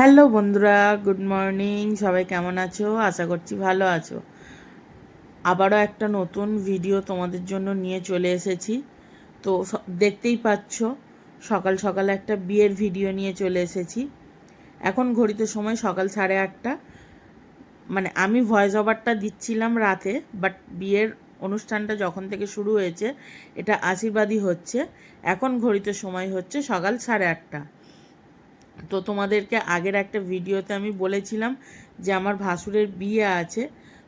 Hello বন্ধুরা, good morning. সবাই কেমন আছো? আশা করছি ভালো আছো। আবারও একটা নতুন ভিডিও তোমাদের জন্য নিয়ে চলে এসেছি। তো দেখতেই পাচ্ছ, সকাল সকাল একটা বিয়ের ভিডিও নিয়ে চলে এসেছি। এখন ঘড়িতে সময় সকাল সাড়ে আটটা। মানে আমি ভয়েস ওভারটা দিচ্ছিলাম রাতে বাট বিয়ের অনুষ্ঠানটা যখন থেকে শুরু হয়েছে, এটা আশীর্বাদই হচ্ছে। এখন ঘড়িতে সময় হচ্ছে সকাল সাড়ে আটটা। তো তোমাদেরকে আগের একটা ভিডিওতে আমি বলেছিলাম যে আমার ভাসুরের বিয়ে আছে।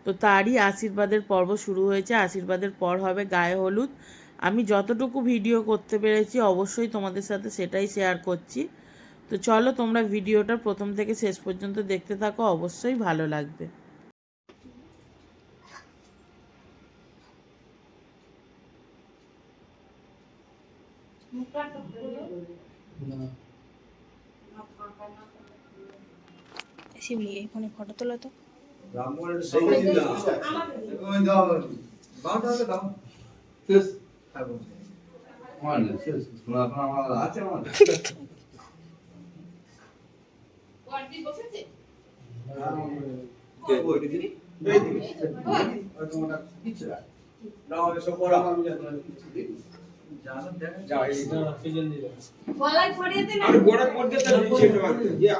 তো তারই আশীর্বাদের পর্ব শুরু হয়েছে। আশীর্বাদের পর হবে গায়ে হলুদ। আমি যতটুকু ভিডিও করতে পেরেছি অবশ্যই তোমাদের সাথে সেটাই শেয়ার করছি। তো চলো তোমরা ভিডিওটা প্রথম থেকে শেষ পর্যন্ত দেখতে থাকো অবশ্যই ভালো লাগবে। শিবলি এই ফোনে ফটো তোলো তো। গলায়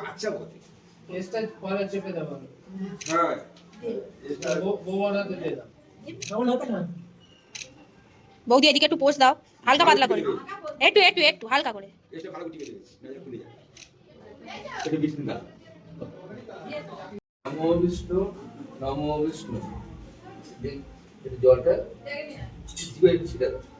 আচ্ছা হ্যাঁ। বৌমাটাতে দিয়ে দাও। বৌদি এদিকে একটু পোস্ট দাও। হালকা পাতলা করে। একটু। একটু একটু হালকা করে। নমো বিষ্ণু নমো বিষ্ণু। এই- এই জলটা দাও।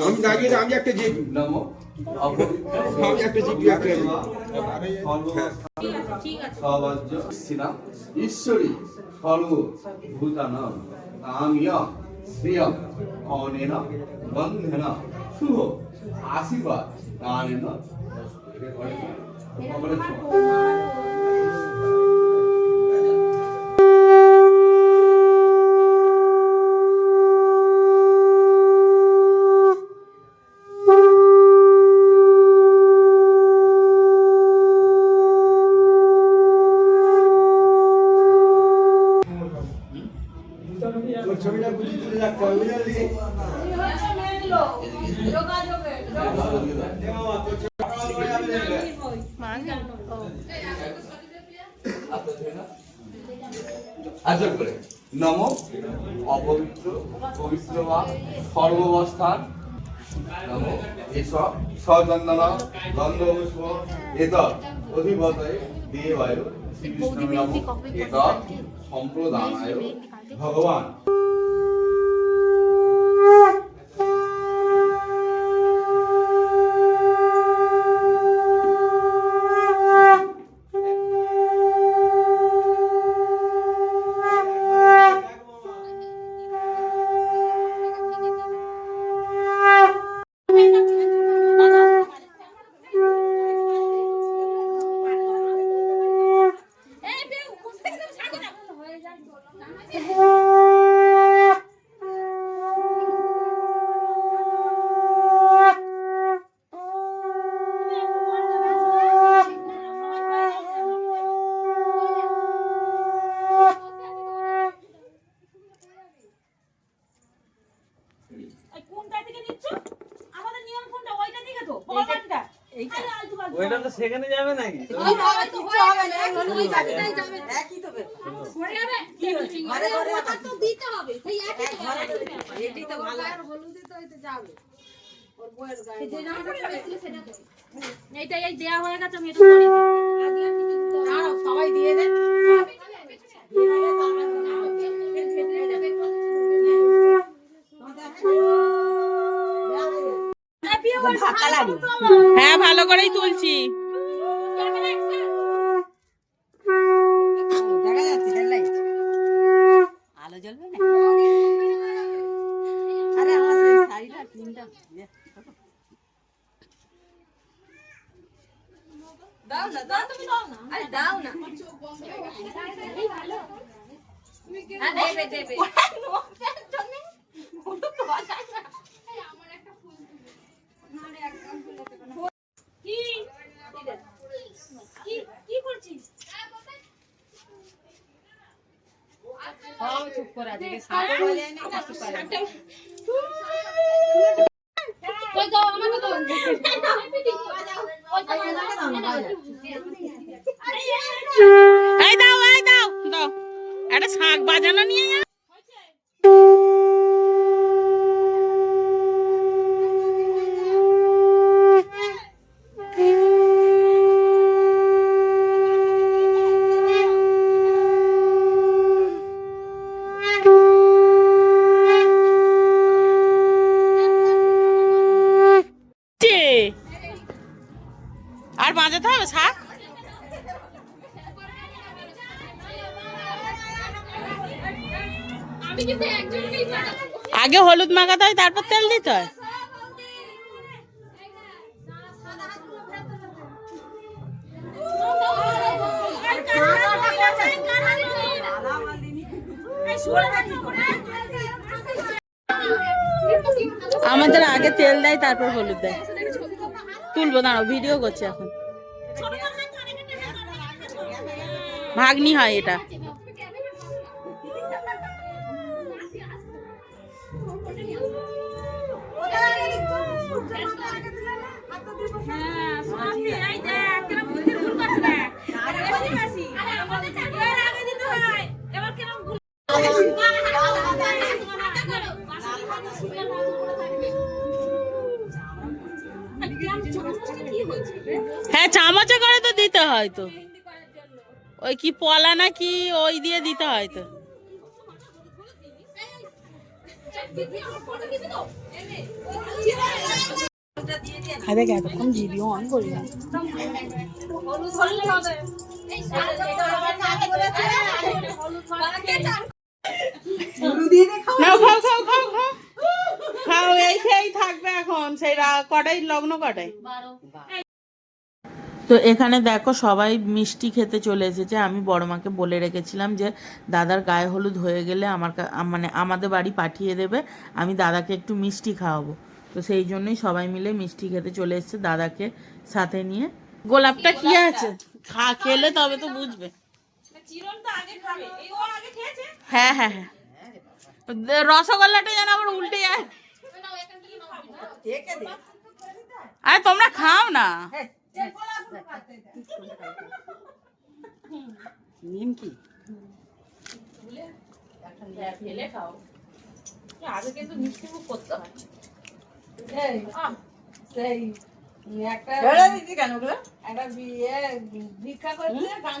আমি দাঁড়িয়ে আমি একটা অপবিত্র আমি একটা সবাজ্য স্থিরাম ঈশ্বরী সর্ব ভূতানাম কামিয় অনেন বন্ধেন শুভ আশীর্বাদ দানেন নম। অপবিত্র পবিত্র বা সর্ববস্থান। নম। এসব সচন্দন গন্ধপুষ্প এত অধিপতয়ে দেবায় শ্রীকৃষ্ণ নম। এত সম্প্রদানায় ভগবান। ওইটা তো সেখানে যাবে নাকি? হবে না, হলুদ যাবে না। একই তো ব্যাপার। ঘরে ঘরে তো দিতে হবে, সেই একই তো ঘরে এটি তো ভালো। যে জামাটা পরেছিল সেটা তো। এইটা এই দেয়া হয়ে গেছে আমি এটা পরে আগে আর কিছু। দাঁড়াও, সবাই দিয়ে দেন হ্যাঁ ভালো করেই তুলছি। দেখা যাচ্ছে হেডলাইট আলো জ্বলবে না? আরে আমার শাড়িটা দাও না দাও। তুমি দাও না আরে দাও না। হ্যাঁ দেবে দেবে। সব চুপ করে আছে সাথে বলে না চুপ করে আছে। ওই দাও আমাকে দাও বাজাতে হবে শাক আগে হলুদ মাখাতে হয়, তারপর তেল দিতে হয়। আমাদের আগে তেল দেয়, তারপর হলুদ দেয়। তুলবো, দাঁড়াও ভিডিও করছি এখন। ভাগ্নি হয় এটা। হ্যাঁ চামচে করে তো দিতে হয় তো। ওই কি পলা না কি ওই দিয়ে দিতে হয় তো। আরে এতক্ষণ ভিডিও অন করি না। খাও খাও খাও খাও। খাও এই খেয়েই থাকবে এখন। সেই রা- কটাই লগ্ন কটাই তো এখানে দেখো সবাই মিষ্টি খেতে চলে এসেছে। আমি বড় মাকে বলে রেখেছিলাম যে, দাদার গায়ে হলুদ হয়ে গেলে আমার মানে আমাদের বাড়ি পাঠিয়ে দেবে, আমি দাদাকে একটু মিষ্টি খাওয়াবো। তো সেই জন্যই সবাই মিলে মিষ্টি খেতে চলে এসেছে দাদাকে সাথে নিয়ে। গোলাপটা কি আছে? খা, খেলে তবে তো বুঝবে। হ্যাঁ হ্যাঁ হ্যাঁ। রসগোল্লাটা যেন আবার উল্টে যায়। আরে তোমরা খাও না। নিমকি সেই একটা কেন ওগুলো একটা বিয়ে ভিক্ষা করতে গান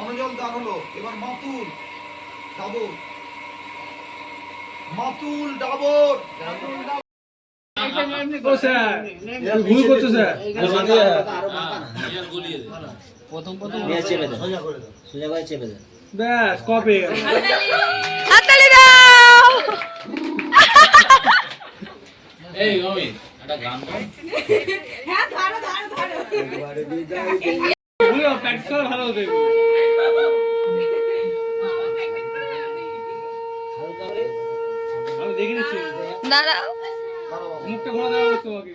অনজল দান হলো এবার মাতুল ডাবর মাতুল ডাবর ভুল করছ স্যার প্রথম প্রথম চেপে দেন সোজা করে চেপে দেন ব্যাস কপে হাততালি দাও। এই, অমিত। ভালো আমি দেখে নিচ্ছি দাঁড়াও। মুখটা ঘোরা তোমাকে।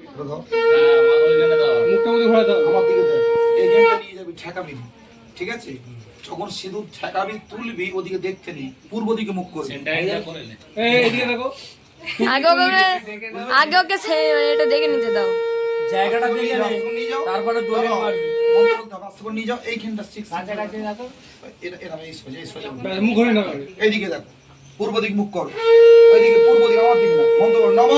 মুখটা মধ্যে ঘোরা দাও। আমার দিকে এই গেমটা নিয়ে যাবি ঠেকাবি ঠিক আছে? যখন সিঁদুর ঠেকাবি তুলবি ওদিকে দেখতে নেই। পূর্ব দিকে মুখ করবি। করে। এই এদিকে দেখো। আগে ওকে আগে ওকে সে- এটা দেখে নিতে দাও। জায়গাটা নিয়ে যাও। তারপরে দোলে মারবি। এইদিকে দেখো পূর্ব দিক মুখ করো। ওইদিকে পূর্ব দিক আমার দিকে না মন্ত্র করো। নম।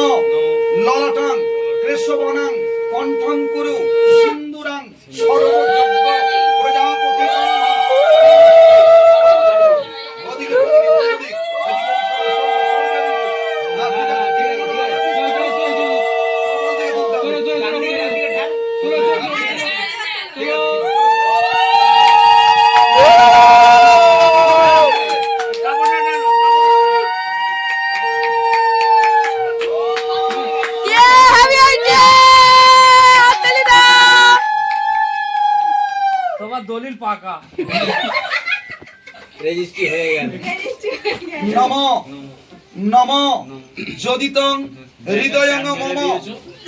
ললাটাং কৃষ্ণবনাং কণ্ঠং কুরু সিন্দুরাং সর্বযজ্ঞ যদিতং হৃদয়ং মম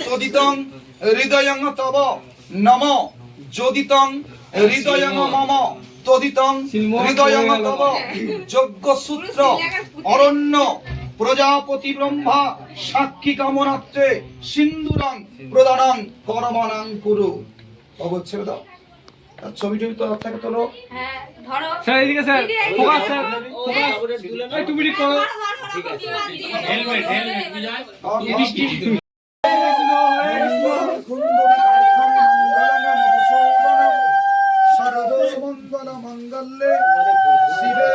তদিতং হৃদয়ং তব নম যদিতং হৃদয়ং মম তদিতং হৃদয়ং তব। যজ্ঞ সূত্র অরণ্য প্রজাপতি ব্রহ্মা সাক্ষী কামনাত্রে সিন্দুরাং প্রদানাং করমানাং কুরু। অবধ ছেড়ে দাও ছবি টবি তো থাকে তোলো স্যার এদিকে স্যার ফোকাস স্যার ফোকাস তুমি ঠিক করো হেলমেট হেলমেট বিজয় মঙ্গলে শিবে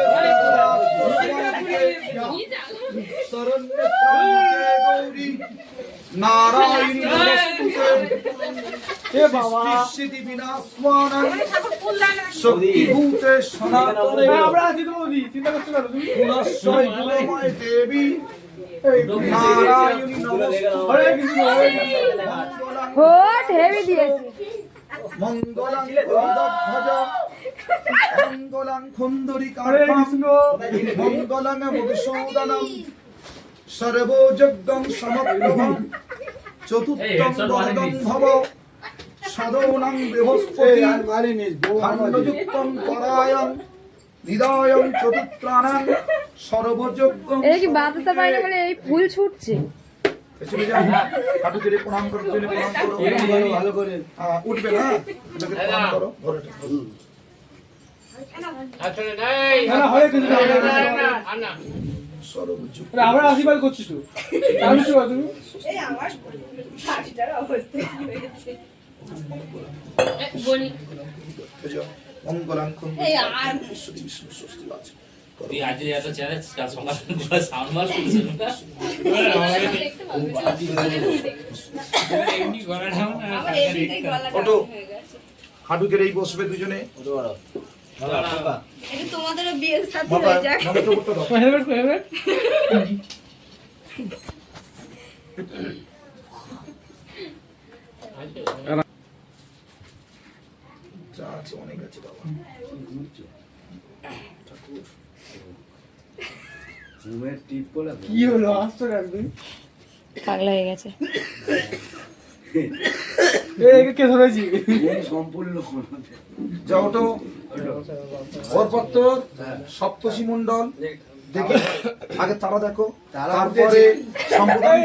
গৌরী নারায়ণী নমস্তুতে সিদ্ধি বিনাশমানং শক্তিভূতে সনাতনে আমরা আছি তো বৌদি চিন্তা করতে পারো তুমি পুনশ্চৈ গুণময় দেবী নারায়ণী হরে নমস্তুতে কৃষ্ণ হরে কৃষ্ণ হোট হেভি দিয়েছে মঙ্গলাং গৌরধ্বজ মঙ্গলাং খুন্দরি হরে কৃষ্ণ মঙ্গলাং মধুসূদনম সর্বযজ্ঞং সমপ্রভম চতুর্থং ভব। সদৌনং বৃহস্পতি খণ্ডযুক্তং পরায়ং হৃদয়ং চতুর্থ্রাণং সর্বযজ্ঞং এটা কি বাতাতে পারি না বলে এই ফুল ছুটছে? প্রণাম করো পেছনে প্রণাম করো ভালো করে। হ্যাঁ উঠবে না? প্রণাম করো ধরো এটা। না না হরে কৃষ্ণ হরে কৃষ্ণ সর্বযজ্ঞ আরে আমরা আশীর্বাদ করছিস তো? আমি তুমি মঙ্গলাং খুন্দরি ঈশ্বরী বিষ্ণু স্বস্তি আছে তুই আজ এত চ্যালেঞ্জ কাল সকাল সাউন্ড মার শুনছিস না ওটো হাঁটু কেটেই বসবে দুজনে তোমাদেরও আছে কি হলো আসছো কেন তুমি পাগলা হয়ে গেছে এই কে ধরেছি সপ্তষী মন্ডল দেখে আগে তারা দেখো তারপরে সম্প্রদায়